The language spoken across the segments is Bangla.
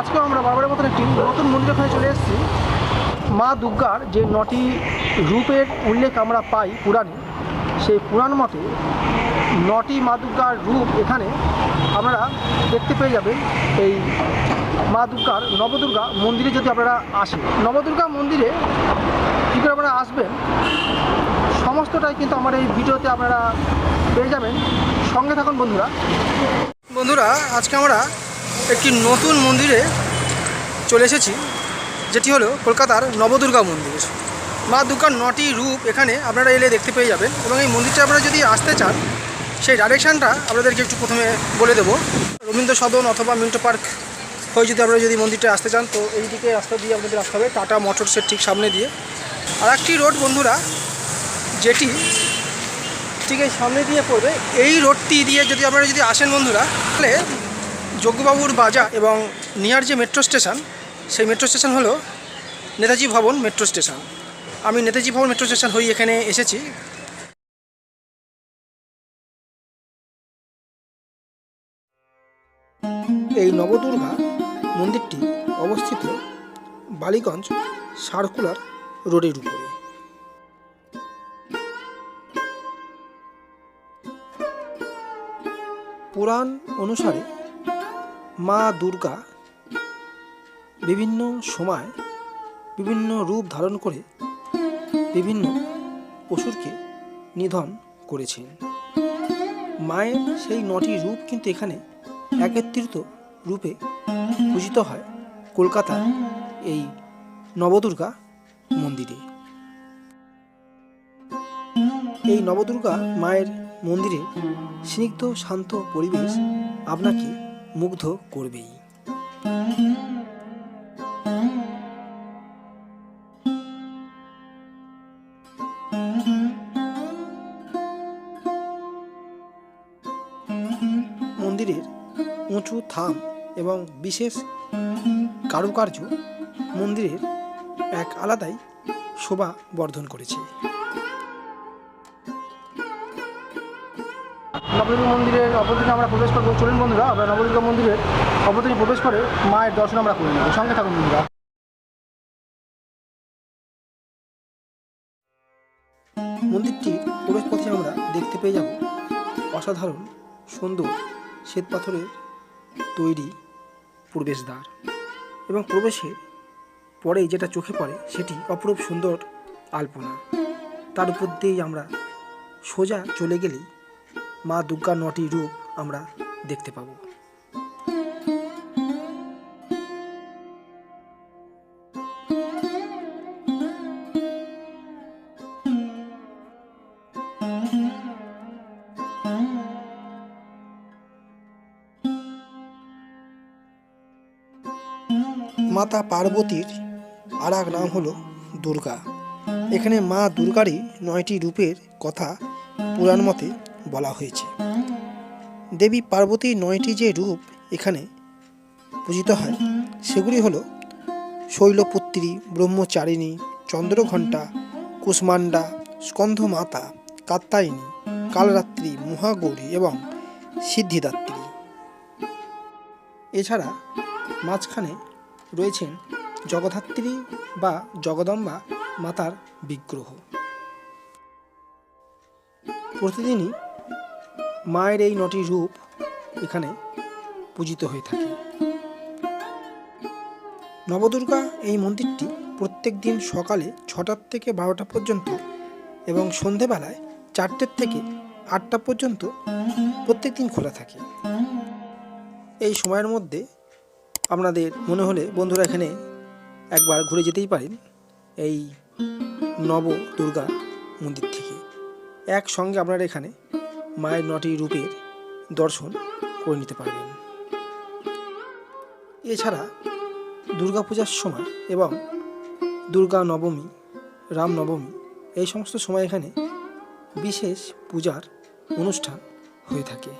আজকে আমরা বারবারের মতন একটি নতুন মন্দিরখানে চলে এসেছি। মা দুর্গার যে নটি রূপের উল্লেখ আমরা পাই পুরাণে, সেই পুরাণ মতে নটি মা দুর্গার রূপ এখানে আপনারা দেখতে পেয়ে যাবেন। এই মা দুর্গার নবদুর্গা মন্দিরে যদি আপনারা আসেন, নবদুর্গা মন্দিরে কী করে আপনারা আসবেন, সমস্তটাই কিন্তু আমার এই ভিডিওতে আপনারা পেয়ে যাবেন। সঙ্গে থাকুন বন্ধুরা। বন্ধুরা, আজকে আমরা একটি নতুন মন্দিরে চলে এসেছি, যেটি হলো কলকাতার নবদুর্গা মন্দির। মা দুর্গার নটি রূপ এখানে আপনারা এলে দেখতে পেয়ে যাবেন এবং এই মন্দিরটা আপনারা যদি আসতে চান, সেই ডাইরেকশানটা আপনাদেরকে একটু প্রথমে বলে দেবো। রবীন্দ্র সদন অথবা মিন্টো পার্ক হয়ে যদি আপনারা যদি মন্দিরটা আসতে চান, তো এই দিকে রাস্তা দিয়ে আপনাদের আসতে হবে, টাটা মোটরসের ঠিক সামনে দিয়ে। আর একটি রোড বন্ধুরা, যেটি ঠিক এই সামনে দিয়ে পড়বে, এই রোডটি দিয়ে যদি আপনারা যদি আসেন বন্ধুরা, তাহলে যজ্ঞবাবুর বাজার এবং নিয়ার যে মেট্রো স্টেশন, সেই মেট্রো স্টেশন হলো নেতাজি ভবন মেট্রো স্টেশন। আমি নেতাজি ভবন মেট্রো স্টেশন হয়ে এখানে এসেছি। এই নবদুর্গা মন্দিরটি অবস্থিত বালিগঞ্জ সার্কুলার রোডের উপরে। পুরাণ অনুসারে মা দুর্গা বিভিন্ন সময় বিভিন্ন রূপ ধারণ করে বিভিন্ন পশুরকে নিধন করেছেন। মায়ের সেই নটি রূপ কিন্তু এখানে একত্রিত রূপে পূজিত হয় কলকাতার এই নবদুর্গা মন্দিরে। এই নবদুর্গা মায়ের মন্দিরে স্নিগ্ধ শান্ত পরিবেশ আপনাকে মুগ্ধ করবেই। মন্দিরের উঁচু থাম এবং বিশেষ কারুকার্য মন্দিরের এক আলাদাই শোভা বর্ধন করেছে। নবদুর্গা মন্দিরের অপরদিকে আমরা প্রবেশ করব চলুন বন্ধুরা আমরা নবদুর্গা মন্দিরের অপরদিকে প্রবেশ করে মায়ের দর্শন আমরা করে নেব। সঙ্গে থাকুন বন্ধুরা। মন্দিরটির প্রবেশপথে আমরা দেখতে পেয়ে যাব অসাধারণ, সুন্দর শ্বেত পাথরের তৈরি প্রবেশদ্বার এবং প্রবেশের পরেই যেটা চোখে পড়ে সেটি অপরূপ সুন্দর আলপনা। তার উপর দিয়েই আমরা সোজা চলে গেলেই মা দুর্গার নটি রূপ আমরা দেখতে পাবো। মাতা পার্বতীর আর এক নাম হলো দুর্গা। এখানে মা দুর্গারই নয়টি রূপের কথা পুরাণ মতে বলা হয়েছে। দেবী পার্বতীর নয়টি যে রূপ এখানে পূজিত হয়, সেগুলি হল শৈলপুত্রী, ব্রহ্মচারিণী, চন্দ্রঘণ্টা কুষ্মান্ডা স্কন্ধমাতা কাত্তায়নী কালরাত্রি, মহাগৌরী এবং সিদ্ধিদাত্রী। এছাড়া মাঝখানে রয়েছেন জগধাত্রী বা জগদম্বা মাতার বিগ্রহ। প্রতিদিনই মায়ের এই নটি রূপ এখানে পূজিত হয়ে থাকে। নবদুর্গা এই মন্দিরটি প্রত্যেক দিন সকালে ছটার থেকে বারোটা পর্যন্ত এবং সন্ধেবেলায় চারটের থেকে আটটা পর্যন্ত প্রত্যেক দিন খোলা থাকে। এই সময়ের মধ্যে আপনাদের মনে হলে বন্ধুরা এখানে একবার ঘুরে যেতেই পারেন এই নব দুর্গা মন্দির থেকে। একসঙ্গে আপনারা এখানে মায়ের নটি রূপের দর্শন করে নিতে পারবেন। এছাড়া দুর্গাপূজার সময় এবং দুর্গা নবমী, রাম নবমী এই সমস্ত সময় এখানে বিশেষ পূজার অনুষ্ঠান হয়ে থাকে।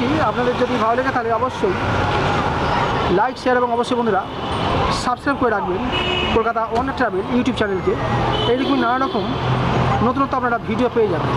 ভিডিওটি আপনাদের যদি ভালো লাগে তাহলে অবশ্যই লাইক, শেয়ার এবং অবশ্যই বন্ধুরা সাবস্ক্রাইব করে রাখবেন কলকাতা ওয়ান ট্রাভেল ইউটিউব চ্যানেলকে। এইরকম নানা রকম নতুনত্ব আপনারা ভিডিও পেয়ে যাবেন।